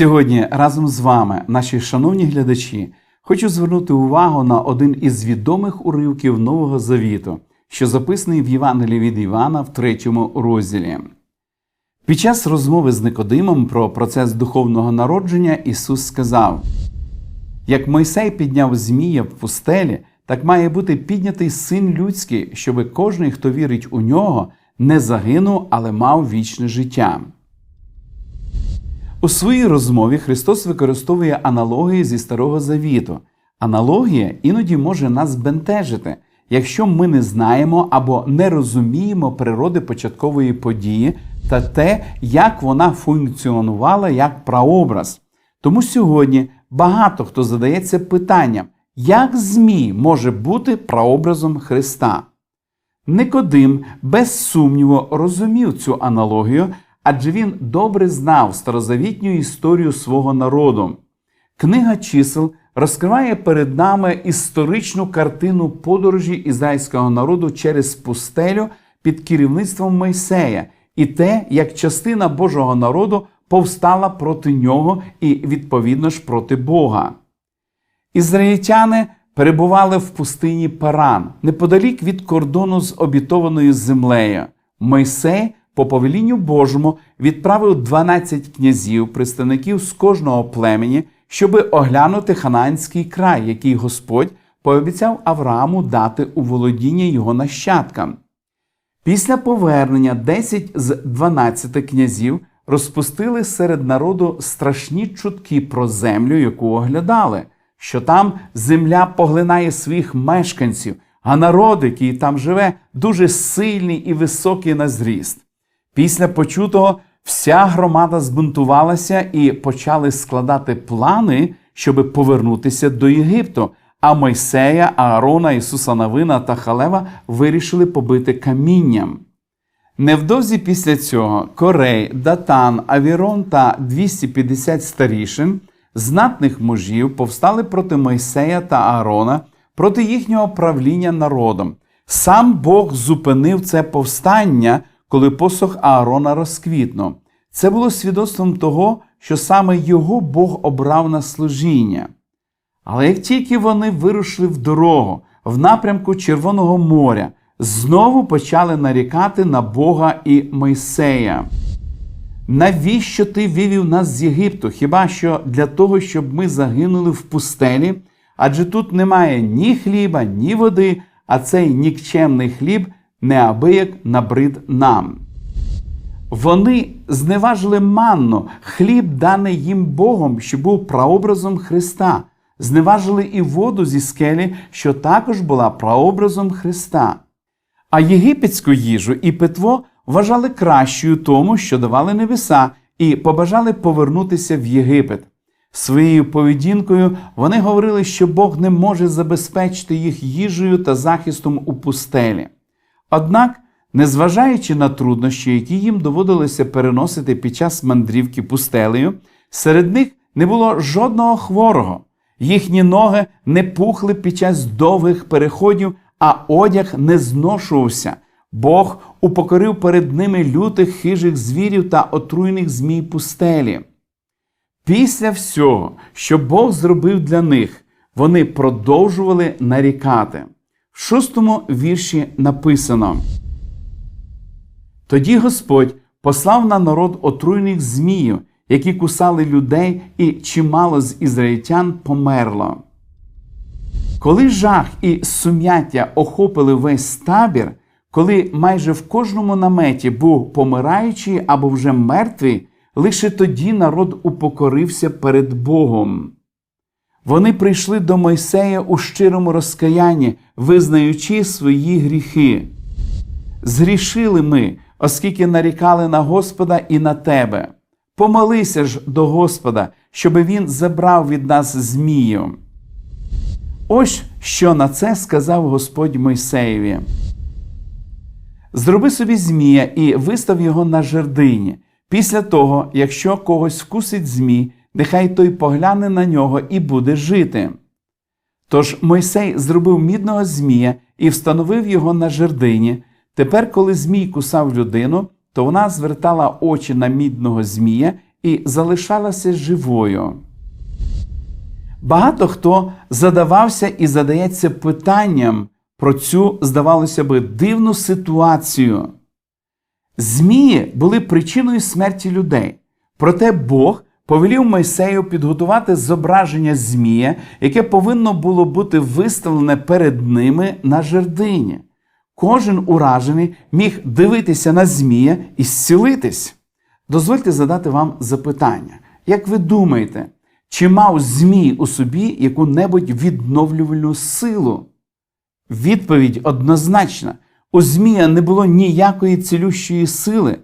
Сьогодні разом з вами, наші шановні глядачі, хочу звернути увагу на один із відомих уривків Нового Завіту, що записаний в Євангелії від Івана в третьому розділі. Під час розмови з Никодимом про процес духовного народження Ісус сказав: Як Мойсей підняв Змія в пустелі, так має бути піднятий син людський, щоби кожний, хто вірить у нього, не загинув, але мав вічне життя. У своїй розмові Христос використовує аналогії зі Старого Завіту. Аналогія іноді може нас бентежити, якщо ми не знаємо або не розуміємо природи початкової події та те, як вона функціонувала як прообраз. Тому сьогодні багато хто задається питанням, як Змій може бути прообразом Христа. Никодим без сумніву розумів цю аналогію, адже він добре знав старозавітню історію свого народу. Книга чисел розкриває перед нами історичну картину подорожі ізраїльського народу через пустелю під керівництвом Мойсея і те, як частина Божого народу повстала проти нього і, відповідно ж, проти Бога. Ізраїльтяни перебували в пустині Паран, неподалік від кордону з обітованою землею. Мойсей, по повелінню Божому, відправив 12 князів, представників з кожного племені, щоби оглянути ханаанський край, який Господь пообіцяв Аврааму дати у володіння його нащадкам. Після повернення 10 з 12 князів розпустили серед народу страшні чутки про землю, яку оглядали, що там земля поглинає своїх мешканців, а народ, який там живе, дуже сильний і високий на зріст. Після почутого вся громада збунтувалася і почали складати плани, щоб повернутися до Єгипту. А Мойсея, Аарона, Ісуса Навина та Халева вирішили побити камінням. Невдовзі після цього Корей, Датан, Авірон та 250 старішин, знатних мужів, повстали проти Мойсея та Аарона, проти їхнього правління народом. Сам Бог зупинив це повстання, коли посох Аарона розквітнув. Це було свідоцтвом того, що саме його Бог обрав на служіння. Але як тільки вони вирушили в дорогу в напрямку Червоного моря, знову почали нарікати на Бога і Мойсея. Навіщо ти вивів нас з Єгипту? Хіба що для того, щоб ми загинули в пустелі? Адже тут немає ні хліба, ні води, а цей нікчемний хліб неабияк набрид нам. Вони зневажили манну, хліб, даний їм Богом, що був прообразом Христа, зневажили і воду зі скелі, що також була прообразом Христа. А єгипетську їжу і питво вважали кращою тому, що давали небеса, і побажали повернутися в Єгипет. Своєю поведінкою вони говорили, що Бог не може забезпечити їх їжею та захистом у пустелі. Однак, незважаючи на труднощі, які їм доводилося переносити під час мандрівки пустелею, серед них не було жодного хворого. Їхні ноги не пухли під час довгих переходів, а одяг не зношувався. Бог упокорив перед ними лютих хижих звірів та отруйних змій пустелі. Після всього, що Бог зробив для них, вони продовжували нарікати. Шостому вірші написано: Тоді Господь послав на народ отруйних зміїв, які кусали людей, і чимало з ізраїльтян померло. Коли жах і сум'яття охопили весь табір, коли майже в кожному наметі був помираючий або вже мертвий, лише тоді народ упокорився перед Богом. Вони прийшли до Мойсея у щирому розкаянні, визнаючи свої гріхи. Згрішили ми, оскільки нарікали на Господа і на тебе. Помолися ж до Господа, щоби Він забрав від нас змію. Ось що на це сказав Господь Мойсеєві. Зроби собі змія і вистав його на жердині. Після того, якщо когось вкусить змій, нехай той погляне на нього і буде жити. Тож Мойсей зробив мідного змія і встановив його на жердині. Тепер, коли змій кусав людину, то вона звертала очі на мідного змія і залишалася живою. Багато хто задавався і задається питанням про цю, здавалося би, дивну ситуацію. Змії були причиною смерті людей, проте Бог повелів Мойсею підготувати зображення змія, яке повинно було бути виставлене перед ними на жердині. Кожен уражений міг дивитися на змія і зцілитись. Дозвольте задати вам запитання. Як ви думаєте, чи мав Змій у собі яку-небудь відновлювальну силу? Відповідь однозначна: у Змія не було ніякої цілющої сили.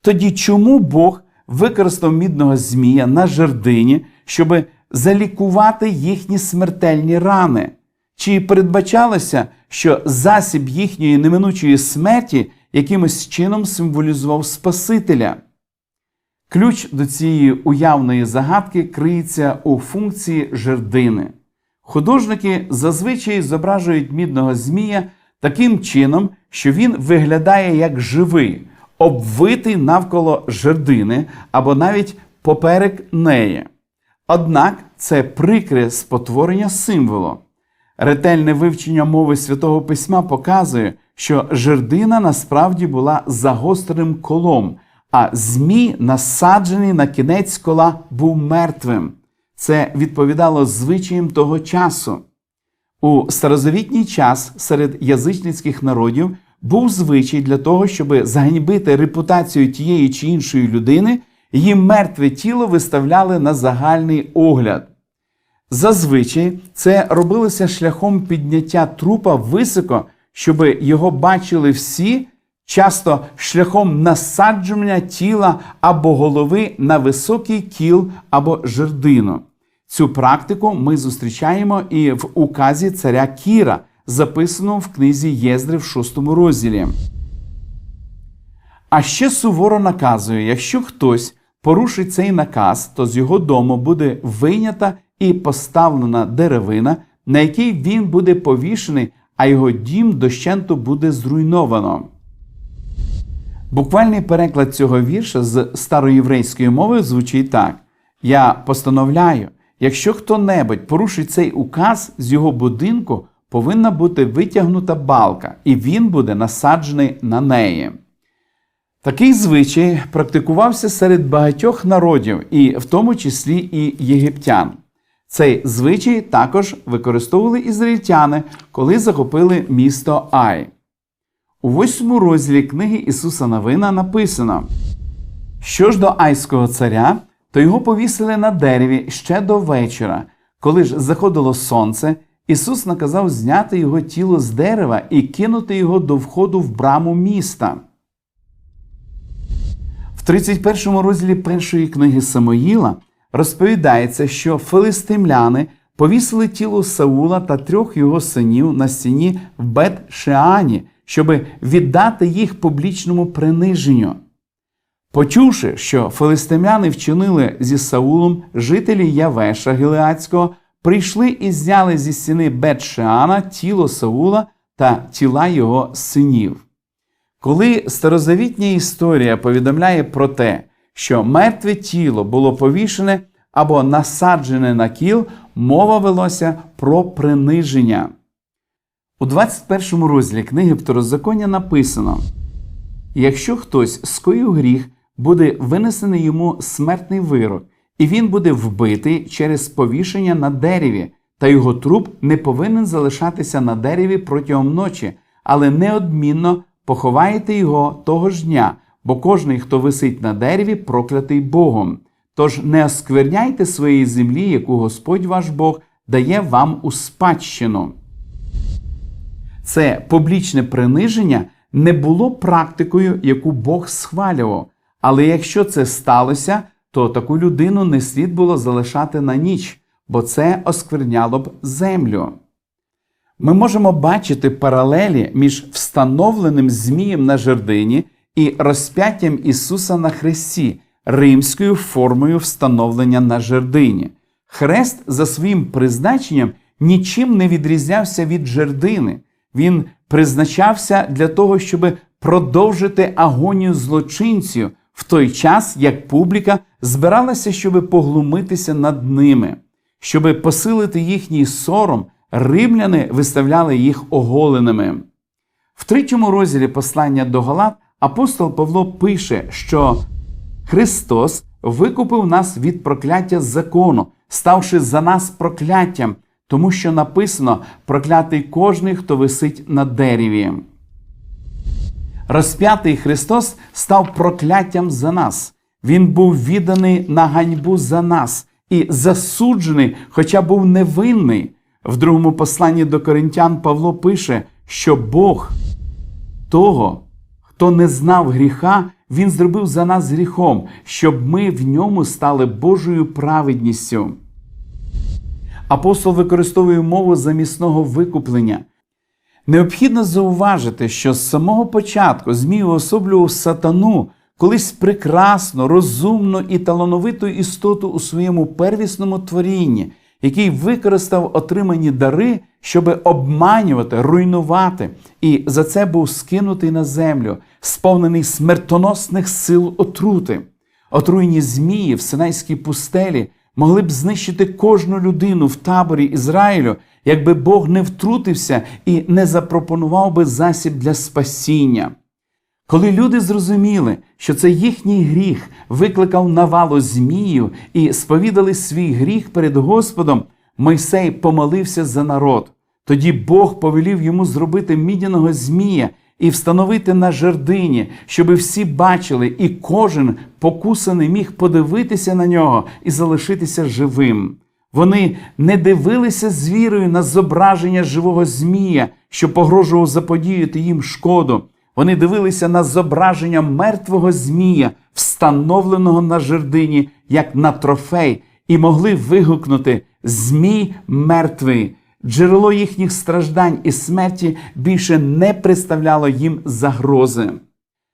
Тоді чому Бог використав мідного Змія на жердині, щоб залікувати їхні смертельні рани? Чи передбачалося, що засіб їхньої неминучої смерті якимось чином символізував Спасителя? Ключ до цієї уявної загадки криється у функції жердини. Художники зазвичай зображують мідного змія таким чином, що він виглядає як живий, обвитий навколо жердини або навіть поперек неї. Однак це прикре спотворення символу. Ретельне вивчення мови Святого Письма показує, що жердина насправді була загостреним колом, а змій, насаджений на кінець кола, був мертвим. Це відповідало звичаям того часу. У старозавітній час серед язичницьких народів був звичай для того, щоб заганьбити репутацію тієї чи іншої людини, її мертве тіло виставляли на загальний огляд. Зазвичай це робилося шляхом підняття трупа високо, щоб його бачили всі, часто шляхом насадження тіла або голови на високий кіл або жердину. Цю практику ми зустрічаємо і в указі царя Кіра, записаному в книзі Єздри в шостому розділі. А ще суворо наказує, якщо хтось порушить цей наказ, то з його дому буде вийнята і поставлена деревина, на якій він буде повішений, а його дім дощенту буде зруйновано. Буквальний переклад цього вірша з староєврейської мови звучить так: Я постановляю, якщо хто-небудь порушить цей указ з його будинку, повинна бути витягнута балка, і він буде насаджений на неї. Такий звичай практикувався серед багатьох народів, і в тому числі і єгиптян. Цей звичай також використовували ізраїльтяни, коли захопили місто Ай. У восьмому розділі книги Ісуса Новина написано: Що ж до Айського царя, то його повісили на дереві ще до вечора. Коли ж заходило сонце, Ісус наказав зняти його тіло з дерева і кинути його до входу в браму міста. В 31 розділі першої книги Самоїла розповідається, що филистимляни повісили тіло Саула та трьох його синів на стіні в Бет-Шеані, щоб віддати їх публічному приниженню. Почувши, що филистимляни вчинили зі Саулом, жителі Явеша Гілеацького прийшли і зняли зі стіни Бет-Шеана тіло Саула та тіла його синів. Коли старозавітня історія повідомляє про те, що мертве тіло було повішене або насаджене на кіл, мова велося про приниження. У 21 розділі книги Второзаконня написано: якщо хтось скоїв гріх, буде винесений йому смертний вирок, і він буде вбитий через повішення на дереві, та його труп не повинен залишатися на дереві протягом ночі, але неодмінно поховаєте його того ж дня, бо кожний, хто висить на дереві, проклятий Богом. Тож не оскверняйте своєї землі, яку Господь ваш Бог дає вам у спадщину. Це публічне приниження не було практикою, яку Бог схвалював. Але якщо це сталося, то таку людину не слід було залишати на ніч, бо це оскверняло б землю. Ми можемо бачити паралелі між встановленим Змієм на жердині і розп'яттям Ісуса на хресті, римською формою встановлення на жердині. Хрест за своїм призначенням нічим не відрізнявся від жердини. Він призначався для того, щоб продовжити агонію злочинців, в той час, як публіка збиралася, щоб поглумитися над ними, щоб посилити їхній сором, римляни виставляли їх оголеними. В третьому розділі послання до Галат апостол Павло пише, що Христос викупив нас від прокляття закону, ставши за нас прокляттям, тому що написано проклятий кожний, хто висить на дереві. Розп'ятий Христос став прокляттям за нас. Він був відданий на ганьбу за нас і засуджений, хоча був невинний. В другому посланні до коринтян Павло пише, що Бог того, хто не знав гріха, Він зробив за нас гріхом, щоб ми в ньому стали Божою праведністю. Апостол використовує мову замісного викуплення. Необхідно зауважити, що з самого початку Змій уособлював сатану колись прекрасну, розумну і талановиту істоту у своєму первісному творінні, який використав отримані дари, щоб обманювати, руйнувати, і за це був скинутий на землю, сповнений смертоносних сил отрути. Отруєні змії в Синайській пустелі могли б знищити кожну людину в таборі Ізраїлю, якби Бог не втрутився і не запропонував би засіб для спасіння. Коли люди зрозуміли, що це їхній гріх викликав навалу змію і сповідали свій гріх перед Господом, Мойсей помолився за народ. Тоді Бог повелів йому зробити мідяного змія і встановити на жердині, щоби всі бачили, і кожен покусаний міг подивитися на нього і залишитися живим. Вони не дивилися з вірою на зображення живого змія, що погрожував заподіяти їм шкоду. Вони дивилися на зображення мертвого змія, встановленого на жердині, як на трофей, і могли вигукнути Змій мертвий. Джерело їхніх страждань і смерті більше не представляло їм загрози.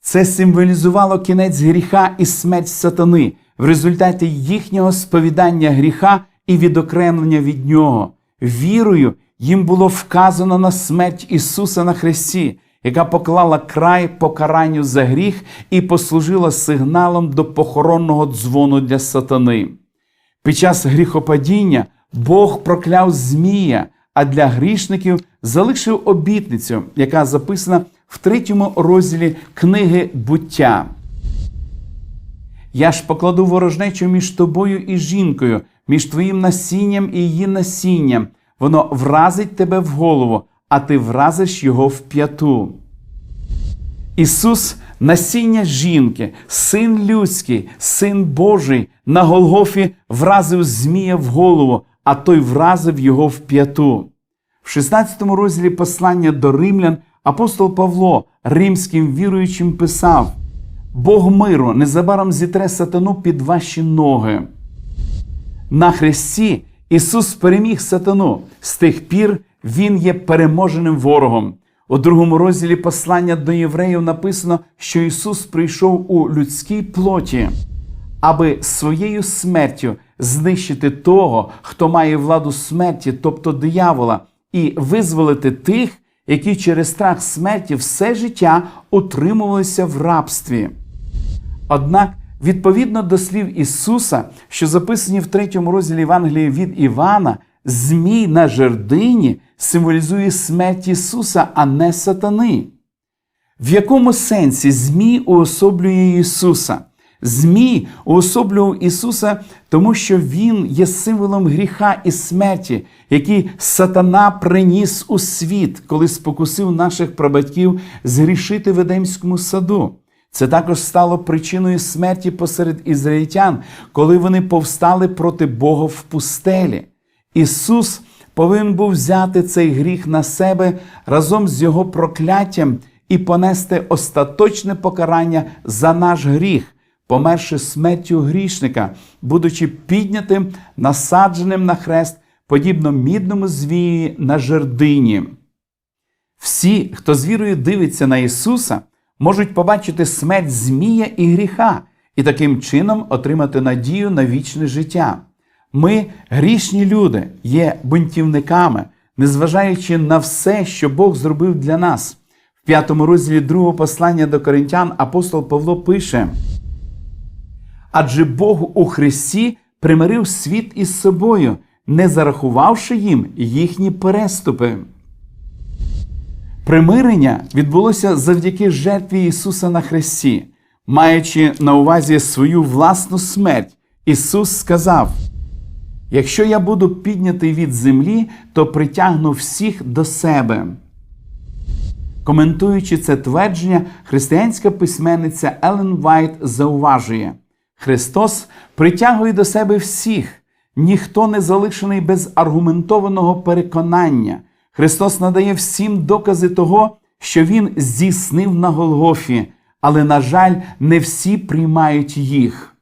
Це символізувало кінець гріха і смерть сатани в результаті їхнього сповідання гріха і відокремлення від нього. Вірою їм було вказано на смерть Ісуса на Христі, яка поклала край покаранню за гріх і послужила сигналом до похоронного дзвону для сатани. Під час гріхопадіння Бог прокляв Змія, а для грішників залишив обітницю, яка записана в третьому розділі книги буття. Я ж покладу ворожнечу між тобою і жінкою, між твоїм насінням і її насінням. Воно вразить тебе в голову, а ти вразиш його в п'яту. Ісус насіння жінки, син людський, син Божий, на Голгофі вразив Змія в голову, а той вразив його в п'яту. В 16 розділі послання до римлян апостол Павло римським віруючим писав: Бог миру незабаром зітре сатану під ваші ноги. На хресті Ісус переміг сатану. З тих пір Він є переможеним ворогом. У другому розділі послання до євреїв написано, що Ісус прийшов у людській плоті, аби своєю смертю знищити того, хто має владу смерті, тобто диявола, і визволити тих, які через страх смерті все життя утримувалися в рабстві. Однак, відповідно до слів Ісуса, що записані в третьому розділі Євангелії від Івана, змій на жердині символізує смерть Ісуса, а не сатани. В якому сенсі Змій уособлює Ісуса? Змій уособлював Ісуса, тому що Він є символом гріха і смерті, який сатана приніс у світ, коли спокусив наших прабатьків згрішити в Едемському саду. Це також стало причиною смерті посеред ізраїльтян, коли вони повстали проти Бога в пустелі. Ісус повинен був взяти цей гріх на себе разом з Його прокляттям і понести остаточне покарання за наш гріх, померши смертю грішника, будучи піднятим, насадженим на хрест, подібно мідному звії на жердині. Всі, хто з вірою дивиться на Ісуса, можуть побачити смерть Змія і гріха і таким чином отримати надію на вічне життя. Ми, грішні люди, є бунтівниками, незважаючи на все, що Бог зробив для нас. В п'ятому розділі другого послання до коринтян апостол Павло пише: Адже Бог у Христі примирив світ із собою, не зарахувавши їм їхні переступи. Примирення відбулося завдяки жертві Ісуса на Христі. Маючи на увазі свою власну смерть, Ісус сказав: Якщо я буду піднятий від землі, то притягну всіх до себе. Коментуючи це твердження, християнська письменниця Елен Вайт зауважує: Христос притягує до себе всіх, ніхто не залишений без аргументованого переконання. Христос надає всім докази того, що Він здійснив на Голгофі, але, на жаль, не всі приймають їх.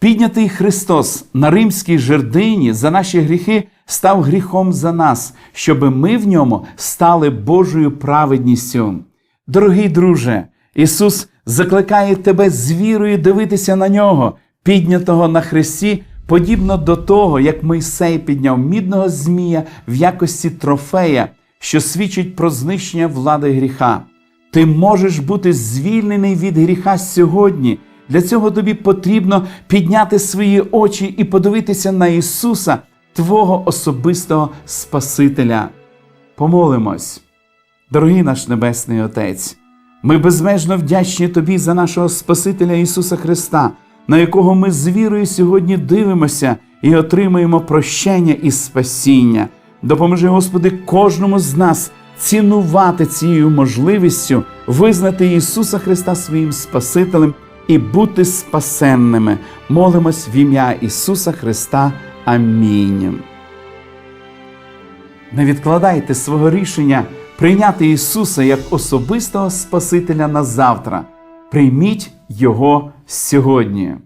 Піднятий Христос на римській жердині за наші гріхи став гріхом за нас, щоби ми в ньому стали Божою праведністю. Дорогий друже, Ісус закликає тебе з вірою дивитися на нього, піднятого на хресті, подібно до того, як Мойсей підняв мідного змія в якості трофея, що свідчить про знищення влади гріха. Ти можеш бути звільнений від гріха сьогодні. Для цього тобі потрібно підняти свої очі і подивитися на Ісуса, Твого особистого Спасителя. Помолимось, дорогий наш Небесний Отець. Ми безмежно вдячні Тобі за нашого Спасителя Ісуса Христа, на якого ми з вірою сьогодні дивимося і отримуємо прощення і спасіння. Допоможи, Господи, кожному з нас цінувати цією можливістю визнати Ісуса Христа своїм Спасителем і бути спасенними. Молимось в ім'я Ісуса Христа. Амінь. Не відкладайте свого рішення прийняти Ісуса як особистого Спасителя на завтра. Прийміть Його сьогодні.